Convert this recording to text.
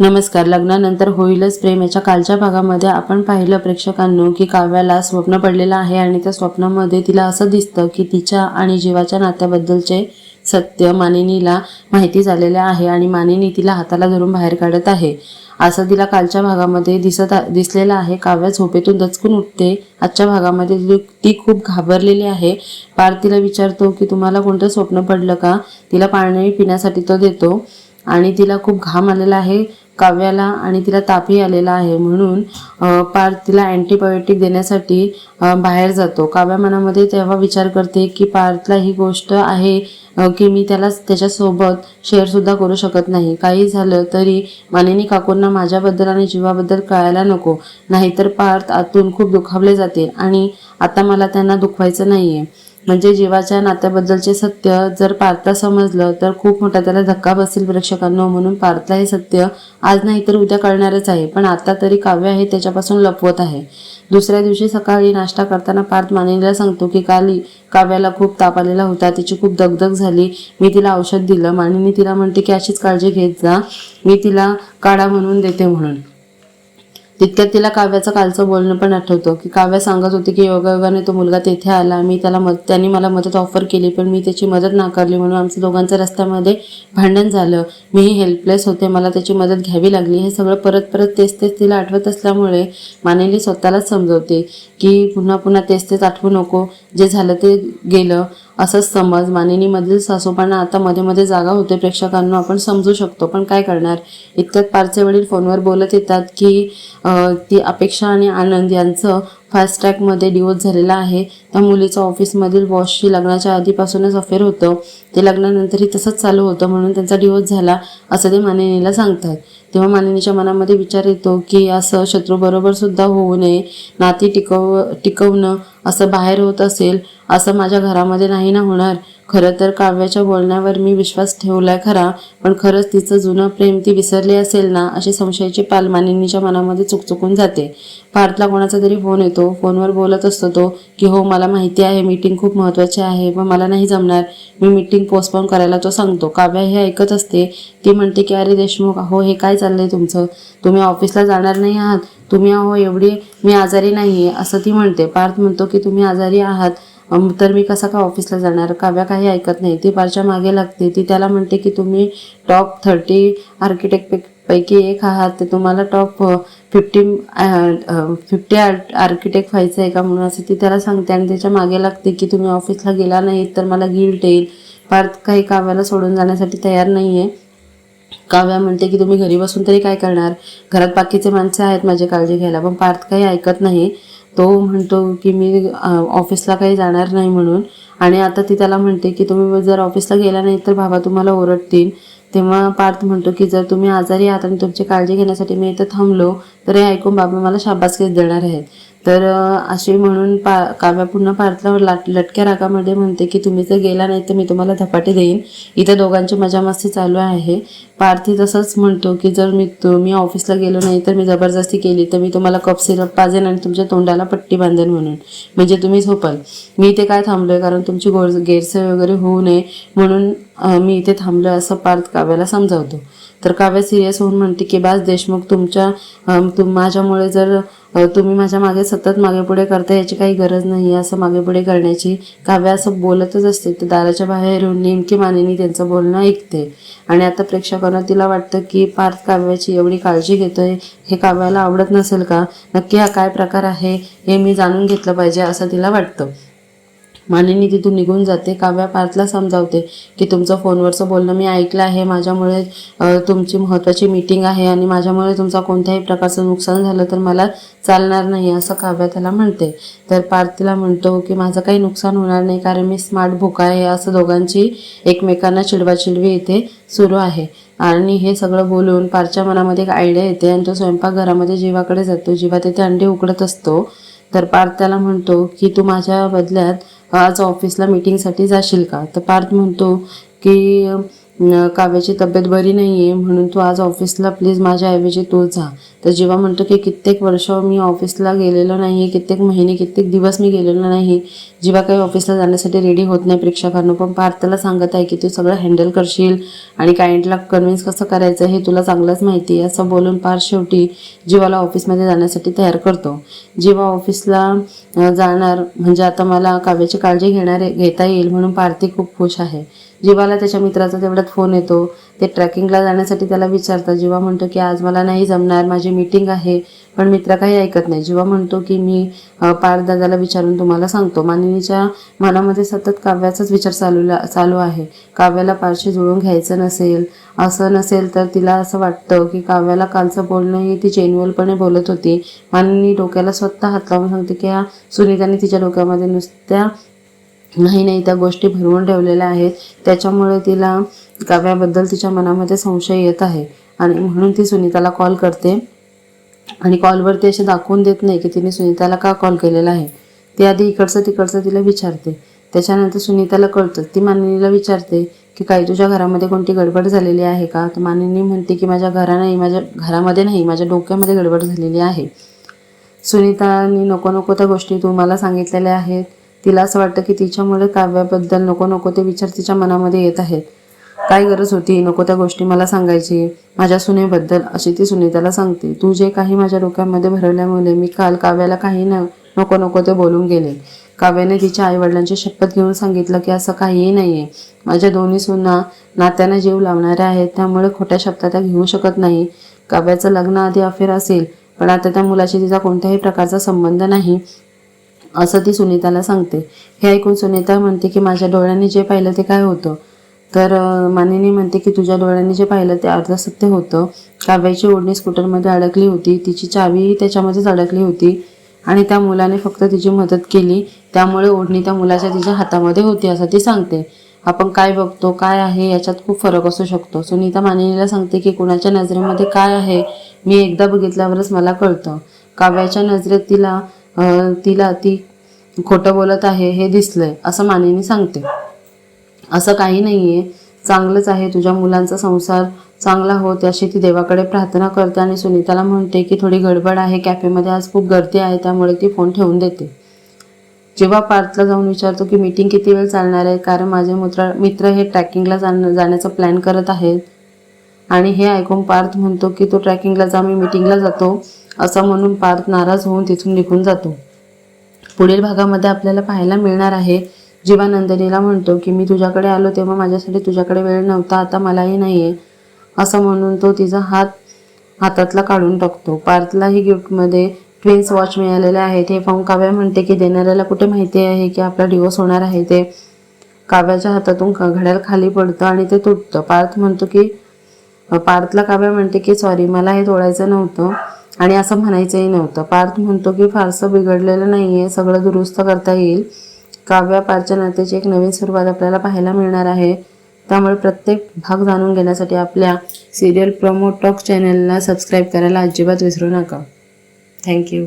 नमस्कार. लग्नानंतर होईलच प्रेम. याच्या कालच्या भागामध्ये आपण पाहिलं प्रेक्षकांनो की काव्याला स्वप्न पडलेलं आहे आणि त्या स्वप्नामध्ये तिला असं दिसतं की तिच्या आणि जीवाच्या नात्याबद्दलचे सत्य मानिनीला माहिती झालेलं आहे आणि मानिनी तिला हाताला धरून बाहेर काढत आहे. असं तिला कालच्या भागामध्ये दिसत दिसलेलं आहे. काव्या झोपेतून दचकून उठते. आजच्या भागामध्ये ती- खूप घाबरलेली आहे. पार तिला विचारतो की तुम्हाला कोणतं स्वप्न पडलं का? तिला पाणी पिण्यासाठी तो देतो. आणि तिला खूप घाम आलेला आहे काव्याला आणि तिला तापही आलेला आहे म्हणून पार्थ तिला अँटीबायोटिक देण्यासाठी बाहेर जातो. काव्या मनामध्ये तेव्हा विचार करते की पार्थला ही गोष्ट आहे की मी त्याला त्याच्यासोबत शेअरसुद्धा करू शकत नाही. काही झालं तरी मानिनी काकूंना माझ्याबद्दल आणि जीवाबद्दल कळायला नको. नाहीतर पार्थ आतून खूप दुखावले जाते आणि आता मला त्यांना दुखवायचं नाही आहे म्हणजे जीवाच्या नात्याबद्दलचे सत्य जर पार्थला समजलं तर खूप मोठा त्याला धक्का बसेल प्रेक्षकांनो म्हणून पार्थला हे सत्य आज नाही तर उद्या कळणारच आहे पण आता तरी काव्य आहे त्याच्यापासून लपवत आहे. दुसऱ्या दिवशी सकाळी नाश्ता करताना पार्थ मानिनीला सांगतो की काल काव्याला खूप ताप आलेला होता तिची खूप दगदग झाली. मी तिला औषध दिलं. मानिनी तिला म्हणते की अशीच काळजी घेत जा. मी तिला काढा म्हणून देते म्हणून. तितक्यात तिला काव्याचं कालचं बोलणं पण आठवतं की काव्या सांगत होती की योगायोगाने तो मुलगा तेथे आला मी त्याला मद त्यांनी मला मदत ऑफर केली पण मी त्याची मदत नाकारली म्हणून आमचं दोघांचं रस्त्यामध्ये भांडण झालं. मीही हेल्पलेस होते मला त्याची मदत घ्यावी लागली. हे सगळं परत परत तेच तेच तिला आठवत असल्यामुळे मानेली स्वतःलाच समजवते की पुन्हा पुन्हा तेच तेच आठवू नको. जे झालं ते गेलं. असंच समज मानिनीमधील सासूपांना आता मध्ये मध्ये जागा होते प्रेक्षकांना आपण समजू शकतो. पण काय करणार? इतक्यात पारचे वडील फोनवर बोलत येतात की ती अपेक्षा आणि आनंद यांचं फास्ट ट्रॅकमध्ये डिवोर्स झालेला आहे. त्या मुलीचं ऑफिसमधील बॉसशी लग्नाच्या आधीपासूनच अफेअर होतं. ते लग्नानंतरही तसंच चालू होतं म्हणून त्यांचा डिवोर्स झाला असं ते मानिनीला सांगतात तेव्हा मानिनीच्या मनामध्ये विचार येतो की असं शत्रूबरोबर सुद्धा होऊ नये नाती टिकव टिकवणं असं बाहेर होत असेल असं माझ्या घरामध्ये नाही ना होणार. खरं तर काव्याच्या बोलण्यावर मी विश्वास ठेवलाय खरा पण खरंच तिचं जुनं प्रेम ती विसरली असेल ना अशी संशयाची पाल मानिनीच्या मनामध्ये चुकचुकून जाते. पार्थला कोणाचा तरी फोन येतो फोनवर बोलत असतो तो की हो मला माहिती आहे मीटिंग खूप महत्त्वाची आहे पण मला नाही जमणार. मी मीटिंग पोस्टपोन करायला तो सांगतो. काव्या हे ऐकत असते. ती म्हणते की अरे देशमुख अहो हे काय चाललंय तुमचं? तुम्ही ऑफिसला जाणार नाही आहात. तुम्ही अहो एवढी मी आजारी नाही आहे असं ती म्हणते. पार्थ म्हणतो की तुम्ही आजारी आहात. तर मी कसा का ऑफिसला जाणार? काव्या काही ऐकत नाही. ती पारच्या मागे लागते. ती त्याला म्हणते की तुम्ही टॉप थर्टी आर्किटेक्ट पैकी एक आहात. ते तुम्हाला टॉप फिफ्टी फिफ्टी आर्किटेक्ट व्हायचं आहे का? म्हणून असं ती त्याला सांगते. आणि त्याच्यामागे लागते की तुम्ही ऑफिसला गेला नाही तर मला गिल्ट येईल. पार्थ काही काव्याला सोडून जाण्यासाठी तयार नाही आहे काव्या म्हणते की तुम्ही घरी बसून तरी काय करणार? घरात बाकीचे माणसं आहेत माझी काळजी घ्यायला पण पार्थ काही ऐकत नाही. तो म्हणतो की मी ऑफिसला काही जाणार नाही म्हणून. आणि आता ती त्याला म्हणते की तुम्ही जर ऑफिसला गेला नाही तर बाबा तुम्हाला ओरडतील. तेव्हा पार्थ म्हणतो की जर तुम्ही आजारी आहात आणि तुमची काळजी घेण्यासाठी मी इथं थांबलो तर हे ऐकून बाबा मला शाबासकीच देणार आहेत. तर असे म्हणून पा काव्या पुन्हा पार्थला लाट लटक्या रागामध्ये म्हणते की तुम्ही जर गेला नाही तर मी तुम्हाला धपाटे देईन. इथं दोघांची मजा मस्ती चालू आहे. पार्थी तसंच म्हणतो की जर मी तुम्ही ऑफिसला गेलो नाही तर मी जबरदस्ती केली तर मी तुम्हाला कप सिरप पाजेन आणि तुमच्या तोंडाला पट्टी बांधेन म्हणून. म्हणजे तुम्ही झोपाल. मी इथे काय थांबलोय? कारण तुमची गोर गैरसोय वगैरे होऊ नये. म्हणून मी इथे थांबलो असं पार्थ काव्याला समजावतो. तर काव्या सिरियस होऊन म्हणते की बास देशमुख तुमच्या तुम माझ्यामुळे जर तुम्ही माझ्या मागे सतत मागे पुढे करता याची काही गरज नाही असं मागे पुढे करण्याची काव्या असं बोलतच असते. तर दाराच्या बाहेर येऊन नेमकी मानेनी त्यांचं बोलणं ऐकते. आणि आता प्रेक्षकांना तिला वाटतं की पार्थ काव्याची एवढी काळजी घेतोय हे काव्याला आवडत नसेल का? नक्की हा काय प्रकार आहे हे मी जाणून घेतलं पाहिजे असं तिला वाटतं. मानिनी तिथून निघून जाते. काव्या पार्थला समजावते की तुमचं फोनवरचं बोलणं मी ऐकलं आहे. माझ्यामुळे तुमची महत्त्वाची मीटिंग आहे आणि माझ्यामुळे तुमचा कोणत्याही प्रकारचं नुकसान झालं तर मला चालणार नाही असं काव्या त्याला म्हणते. तर पार्थ तिला म्हणतो की माझं काही नुकसान होणार नाही कारण मी स्मार्ट भोका आहे असं दोघांची एकमेकांना चिडवाचिडवी इथे सुरू आहे. आणि हे सगळं बोलून पारच्या मनामध्ये एक आयडिया येते आणि तो स्वयंपाकघरामध्ये जीवाकडे जातो. जीवा तिथे अंडे उकडत असतो. तर पार्थ त्याला म्हणतो की तू माझ्या बदल्यात आज ऑफिसला मीटिंगसाठी जाशील का? तर पार्थ म्हणतो की काव्याची तब्येत बरी नाही आहे म्हणून तू आज ऑफिसला प्लीज माझ्याऐवजी तू जा. तर जेव्हा म्हणतो की कित्येक वर्ष मी ऑफिसला गेलेलो नाही कित्येक महिने कित्येक दिवस मी गेलेलो नाही जेव्हा काही ऑफिसला जाण्यासाठी रेडी होत नाही प्रेक्षकांनो पण पार्थला सांगत आहे की तू सगळं हँडल करशील आणि क्लायंटला कन्व्हिन्स कसं करायचं हे तुला चांगलंच माहिती आहे असं बोलून पार्थ शेवटी जीवाला ऑफिसमध्ये जाण्यासाठी तयार करतो. जेव्हा ऑफिसला जाणार म्हणजे आता मला काव्याची काळजी घेणारे घेता येईल म्हणून पार्थी खूप खुश आहे. जीवाला त्याच्या मित्राचा तेवढ्यात फोन येतो. ते ट्रॅकिंगला जाण्यासाठी त्याला विचारतात. जीवा म्हणतो की आज मला नाही जमणार माझी मीटिंग आहे पण मित्र काही ऐकत नाही. जीवा म्हणतो की मी पारदादाला दादाला विचारून तुम्हाला सांगतो. मानिनीच्या मनामध्ये सतत काव्याचाच विचार चालूला चालू आहे. काव्याला पारशी जुळून घ्यायचं नसेल असं नसेल तर तिला असं वाटतं की काव्याला कालचं बोलणं ही ती चेनवलपणे बोलत होती. मानिनी डोक्याला स्वतः हात लावून सांगते की हा सुनीताने तिच्या डोक्यामध्ये नुसत्या नाही नाही त्या गोष्टी भरवून ठेवलेल्या आहेत. त्याच्यामुळे तिला काव्याबद्दल तिच्या मनामध्ये संशय येत आहे. आणि म्हणून ती सुनीताला कॉल करते. आणि कॉलवरती असे दाखवून देत नाही की तिने सुनीताला का कॉल केलेला आहे. ती आधी इकडचं तिकडचं तिला विचारते. त्याच्यानंतर सुनीताला कळतं. ती मानिनीला विचारते की काही तुझ्या घरामध्ये कोणती गडबड झालेली आहे का? तर मानिनी म्हणते की माझ्या घरा नाही माझ्या घरामध्ये नाही माझ्या डोक्यामध्ये गडबड झालेली आहे. सुनीतानी नको नको त्या गोष्टी तू मला सांगितलेल्या आहेत. तिला असं वाटतं की तिच्यामुळे काव्याबद्दल नको नको ते विचार तिच्या मनामध्ये येत आहेत. काय गरज होती? नको त्या गोष्टी मला सांगायची. माझ्या सुनेबद्दल अशी ती सुनीताला सांगते. तू जे काही माझ्या डोक्यामध्ये भरवल्यामुळे मी काल काव्याला काही न नको नको ते बोलून गेले. काव्याने तिच्या आईवडिलांची शपथ घेऊन सांगितलं की असं काहीही नाही आहे माझ्या दोन्ही सुना नात्याने जीव लावणाऱ्या आहेत त्यामुळे खोट्या शब्दात त्या घेऊ शकत नाही. काव्याचं लग्न आधी अफेर असेल पण आता त्या मुलाशी तिचा कोणत्याही प्रकारचा संबंध नाही. असं ती सुनीताला सांगते. हे ऐकून सुनीता म्हणते की माझ्या डोळ्यांनी जे पाहिलं ते काय होतं? तर मानिनी म्हणते की तुझ्या डोळ्यांनी जे पाहिलं ते अर्धसत्य होतं. काव्याची ओढणी स्कूटरमध्ये अडकली होती. तिची चावीही त्याच्यामध्येच अडकली होती आणि त्या मुलाने फक्त तिची मदत केली. त्यामुळे ओढणी त्या मुलाच्या तिच्या हातामध्ये होती असं ती सांगते. आपण काय बघतो काय आहे याच्यात खूप फरक असू शकतो. सुनीता मानिनीला सांगते की कुणाच्या नजरेमध्ये काय आहे मी एकदा बघितल्यावरच मला कळतं. काव्याच्या नजरेत तिला तिला ती खोटं बोलत आहे हे दिसलंय असं मानेने सांगते. असं काही नाही आहे चांगलंच आहे. तुझ्या मुलांचा संसार चांगला होत अशी ती देवाकडे प्रार्थना करते आणि सुनीताला म्हणते की थोडी गडबड आहे कॅफेमध्ये आज खूप गर्दी आहे त्यामुळे ती फोन ठेवून देते. जेव्हा पार्थला जाऊन विचारतो की मीटिंग किती वेळ चालणार आहे कारण माझे मित्र मित्र हे ट्रॅकिंगला जाण जाण्याचा प्लॅन करत आहेत. आणि हे ऐकून पार्थ म्हणतो की तो ट्रॅकिंगला जा मी मीटिंगला जातो. असं म्हणून पार्थ नाराज होऊन तिथून निघून जातो. पुढील भागामध्ये आपल्याला पाहायला मिळणार आहे. जेव्हा नंदिनीला म्हणतो की मी तुझ्याकडे आलो तेव्हा माझ्यासाठी तुझ्याकडे वेळ नव्हता आता मलाही नाही आहे असं म्हणून तो तिचा हात हातातला काढून टाकतो. पार्थलाही गिफ्टमध्ये ट्विन्स वॉच मिळालेले आहेत. हे पाहून काव्या म्हणते की देणाऱ्याला कुठे माहिती आहे की आपला डिवोर्स होणार आहे? ते काव्याच्या हातातून घड्याळ खाली पडतं आणि ते तुटतं. पार्थ म्हणतो की पार्थला काव्या म्हणते की सॉरी मला हे तोडायचं नव्हतं आणि असं म्हणायचंही नव्हतं. पार्थ म्हणतो की फारसं बिघडलेलं नाही आहे सगळं दुरुस्त करता येईल. काव्या पारच्या नात्याची एक नवीन सुरुवात आपल्याला पाहायला मिळणार आहे. त्यामुळे प्रत्येक भाग जाणून घेण्यासाठी आपल्या सिरियल प्रमो टॉक चॅनलला सबस्क्राईब करायला अजिबात विसरू नका. थँक्यू